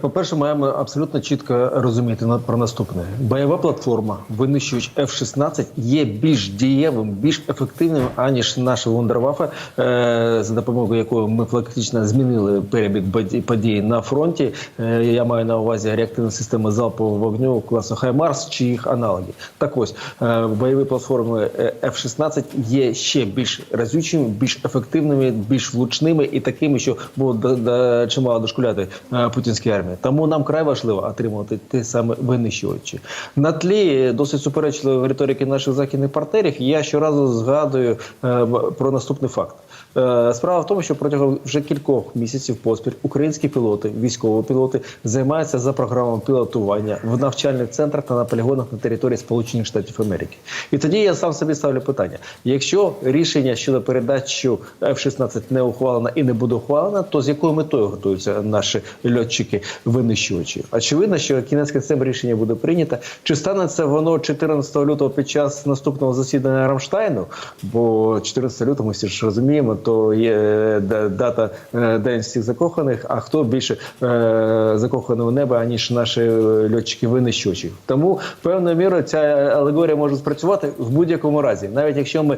По-перше, маємо абсолютно чітко розуміти про наступне: бойова платформа, винищувач F-16 є більш дієвим, більш ефективним, аніж наша Вундервафа, е, за допомогою якої ми фактично змінили перебіг подій на фронті. Е, я маю на увазі реактивні системи залпового вогню класу Хаймарс чи їх аналоги. Так ось е, бойові платформи е, F-16 є ще більш разючими, більш ефективними, більш влучними і такими, що до, чимало дошкуляти путінській армії. Тому нам край важливо отримувати те саме винищувачі. На тлі досить суперечливої риторики наших західних партнерів. Я щоразу згадую е, про наступний факт. Е, Справа в тому, що протягом вже кількох місяців поспіль українські пілоти, військові пілоти займаються за програмою пілотування в навчальних центрах та на полігонах на території Сполучених Штатів Америки. І тоді я сам собі ставлю питання: якщо рішення щодо передачі F-16 не ухвалено і не буде ухвалено, то з якою метою готуються наші льотчики винищувачі? Очевидно, що кінець кінцем рішення буде прийнято. Чи станеться воно 14 лютого під час наступного засідання Рамштайну? Бо 14 лютого ми всі ж розуміємо, то є е, дата е, День всіх закоханих. А хто більше е, закоханий у аніж наші льотчики винищувачі? Тому певною мірою ця алегорія може спрацювати в будь-якому разі, навіть якщо ми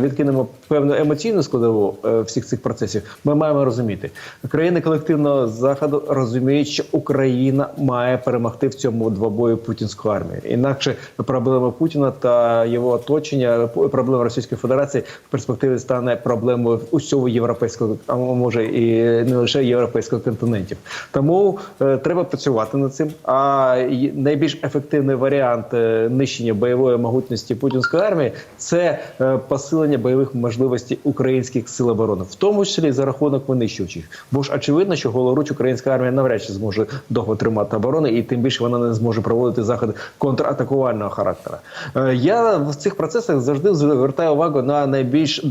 відкинемо певну емоційну складову всіх цих процесів, ми маємо розуміти, країни колективного заходу розуміють, що Україна має перемогти в цьому двобої путінську армію. Інакше проблема Путіна та його оточення, проблема Російської Федерації в перспективі стане проблемою усього європейського, а може і не лише європейського континентів. Тому е, треба працювати над цим. А найбільш ефективний варіант е, нищення бойової могутності путінської армії це е, посилення бойових можливостей українських сил оборони, в тому числі за рахунок винищувачів. Бо ж очевидно, що голоруч українська армія навряд чи зможе довго тримати оборони, і тим більше вона не зможе проводити заходи контратакувального характеру. Е, Я в цих процесах завжди звертаю увагу на найбільш е,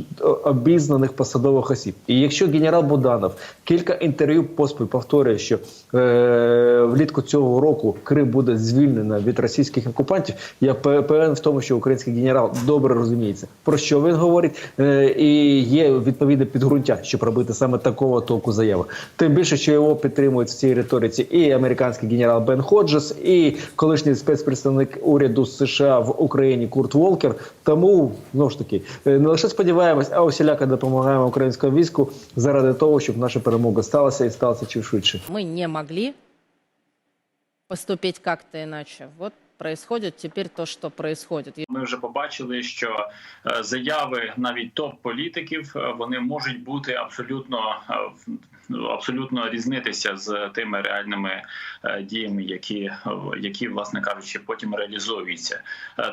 обізнаних посадових осіб. І якщо генерал Буданов кілька інтерв'ю поспіль повторює, що е, влітку цього року Крим буде звільнено від російських окупантів, я пе- певен в тому, що український генерал добре розуміється, про що він говорить, е, і є відповідне підґрунтя, щоб робити саме такого толку заяви. Тим більше, що його підтримують в цій риториці і американський генерал Бен Ходжес, і колишній спецпредставник уряду США в Україні Курт Волкер. Тому знову ж таки е, не лише сподіваємось, а усіляко допомагаємо українському війську заради того, щоб наша перемога сталася і сталася чим швидше. мы не могли поступить как-то иначе. Вот происходит теперь то, что происходит. Вже побачили, що е, заяви навіть топ-політиків е, вони можуть бути абсолютно е, ну, абсолютно різнитися з тими реальними діями, які, які власне кажучи, потім реалізовуються.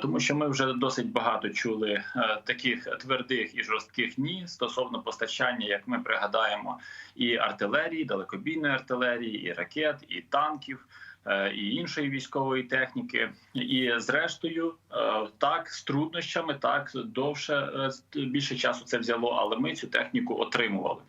Тому що ми вже досить багато чули таких твердих і жорстких ні стосовно постачання, як ми пригадаємо, і артилерії, далекобійної артилерії, і ракет, і танків і іншої військової техніки. І зрештою, е, так з труднощами, так довше е, більше часу це взяло, але ми цю техніку отримували.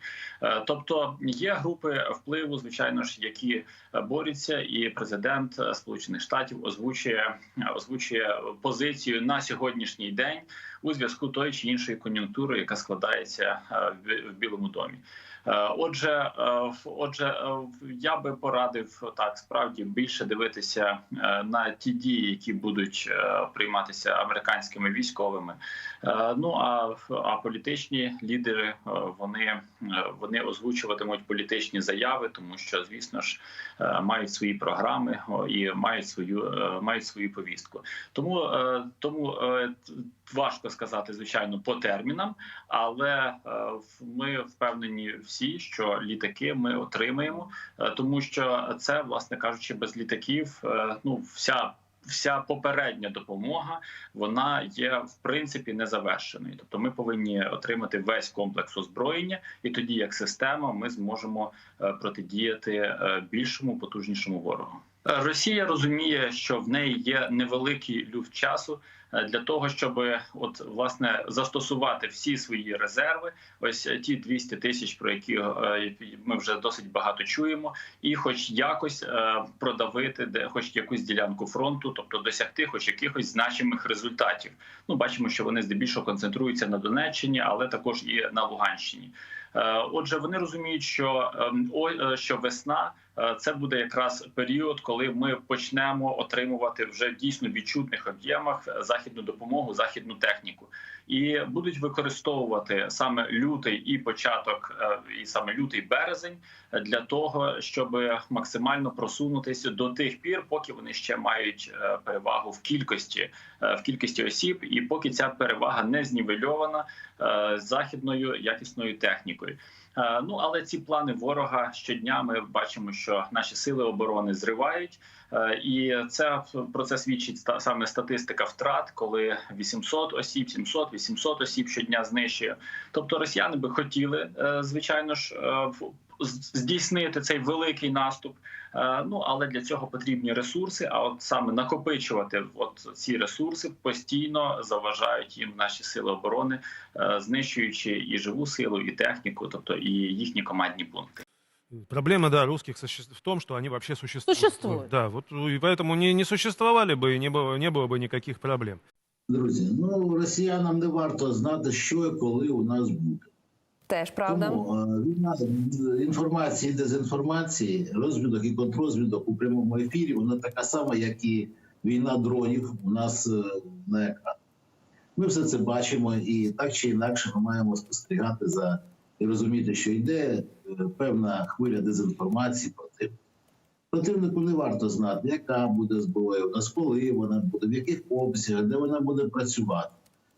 Е, Тобто є групи впливу, звичайно ж, які е, борються, і президент е, Сполучених Штатів озвучує озвучує позицію на сьогоднішній день у зв'язку тої чи іншої кон'юнктури, яка складається е, в Білому домі. Е, Отже, е, в- отже, е, я би порадив так справді більше дивитися на ті дії, які будуть прийматися американськими військовими. Ну а в- а політичні лідери вони, вони озвучуватимуть політичні заяви, тому що звісно ж мають свої програми і мають свою мають свою повістку. Тому тому важко сказати, звичайно, по термінам, але в- ми впевнені всі, що літаки ми отримаємо, е, тому що це, власне кажучи, без літаків, е, ну вся. Вся попередня допомога вона є в принципі незавершеною. Тобто, ми повинні отримати весь комплекс озброєння, і тоді, як система, ми зможемо е, протидіяти більшому потужнішому ворогу. Росія розуміє, що в неї є невеликий люфт часу е, для того, щоб от власне застосувати всі свої резерви. Ось е, ті 200 тисяч, про які е, ми вже досить багато чуємо, і, хоч якось е, продавити, де хоч якусь ділянку фронту, тобто досягти, хоч якихось значимих результатів. Ну бачимо, що вони здебільшого концентруються на Донеччині, але також і на Луганщині. Е, Отже, вони розуміють, що ем, е, що весна е, це буде якраз період, коли ми почнемо отримувати вже дійсно відчутних об'ємах західну допомогу, західну техніку, і будуть використовувати саме лютий і початок, е, і саме лютий березень для того, щоб максимально просунутися до тих пір, поки вони ще мають е, перевагу в кількості е, в кількості осіб, і поки ця перевага не знівельована західною якісною технікою. Ну але ці плани ворога щодня ми бачимо, що наші сили оборони зривають, і це про це свідчить саме статистика втрат, коли 800 осіб, 700, 800 осіб щодня знищує. Тобто росіяни би хотіли, е, звичайно ж, е, здійснити цей великий наступ. Е, Ну але для цього потрібні ресурси. А от саме накопичувати от ці ресурси постійно заважають їм наші сили оборони, е, знищуючи і живу силу, і техніку, тобто і їхні командні пункти. Проблема, да, русских суще- в том, что они вообще существуют. Существуют. Вот, Да, вот ну, и поэтому не, не существовали бы и не было, не было бы никаких проблем. Друзі, ну росіянам не варто знати, що і коли у нас буде. Теж правда. Тому е, війна е, інформації, і дезінформації, розвідок і контррозвідок у прямому ефірі, вона така сама, як і війна дронів у нас е, на екрані. Ми все це бачимо, і так чи інакше ми маємо спостерігати за і розуміти, що йде е, певна хвиля дезінформації противника. Противнику не варто знати, яка буде зброя у нас, коли вона буде, в яких обсягах, де вона буде працювати.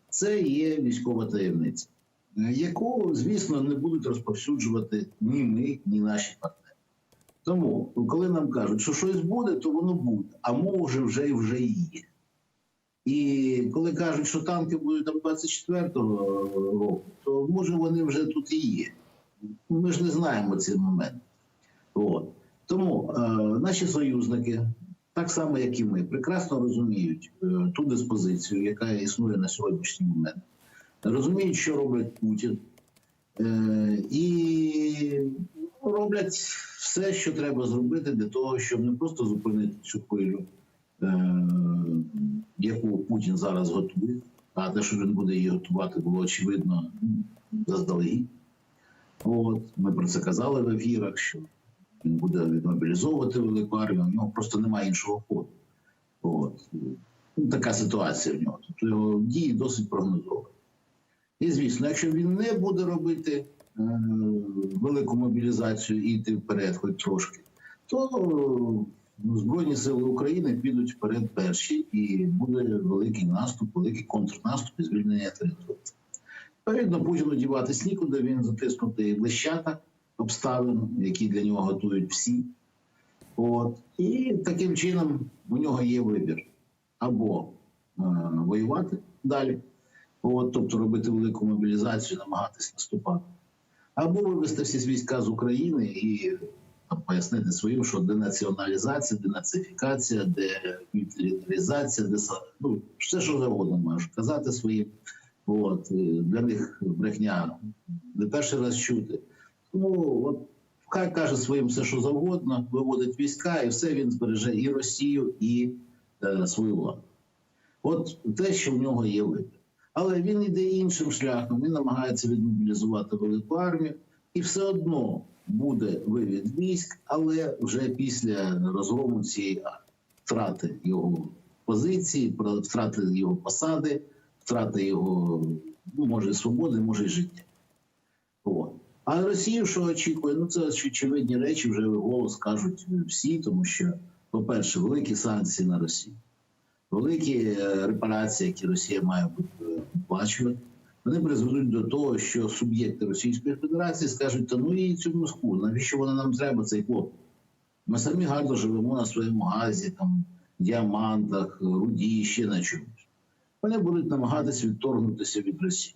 Це є військова таємниця, е, яку, звісно, не будуть розповсюджувати ні ми, ні наші партнери. Тому, коли нам кажуть, що щось буде, то воно буде, а може вже і вже є. І коли кажуть, що танки будуть там 24-го року, то може вони вже тут і є. Ми ж не знаємо ці моменти. От. Тому е, наші союзники, так само як і ми, прекрасно розуміють е, ту диспозицію, яка існує на сьогоднішній момент. Розуміють, що робить Путін, е, і роблять все, що треба зробити для того, щоб не просто зупинити цю хвилю, яку Путін зараз готує, а те, що він буде її готувати, було очевидно заздалегідь. От ми про це казали в ефірах, що він буде відмобілізовувати велику армію, у нього просто немає іншого ходу. От. Ну, така ситуація в нього. Тобто його дії досить прогнозовані. І звісно, якщо він не буде робити е, велику мобілізацію і йти вперед, хоч трошки, то Збройні сили України підуть вперед перші, і буде великий наступ, великий контрнаступ і звільнення території. Відповідно, Путіну діватись нікуди, він затиснутий в лещата обставин, які для нього готують всі. От. І таким чином у нього є вибір або е, воювати далі, от, тобто робити велику мобілізацію, намагатись наступати, або вивести всі війська з України і пояснити своїм, що денаціоналізація, денацифікація, демілітаризація, деса... ну, все, що завгодно можеш казати своїм. От, е, для них брехня не перший раз чути. Тому от хай каже своїм все, що завгодно, виводить війська, і все він збереже і Росію, і е, свою владу. От те, що в нього є вибір. Але він йде іншим шляхом, він намагається відмобілізувати велику армію, і все одно буде вивід військ, але вже після розгрому цієї втрати його позиції, втрати його посади, втрати його, ну, може, свободи, може, і життя. От. А Росію, що очікує? Ну це очевидні речі вже голос кажуть всі, тому що, по-перше, великі санкції на Росію, великі е, репарації, які Росія має е, оплачувати, вони призведуть до того, що суб'єкти Російської Федерації скажуть, та ну і цю Москву, навіщо вона нам треба, цей клоп? Ми самі гарно живемо на своєму газі, там, діамантах, руді, ще на чомусь. Вони будуть намагатися відторгнутися від Росії.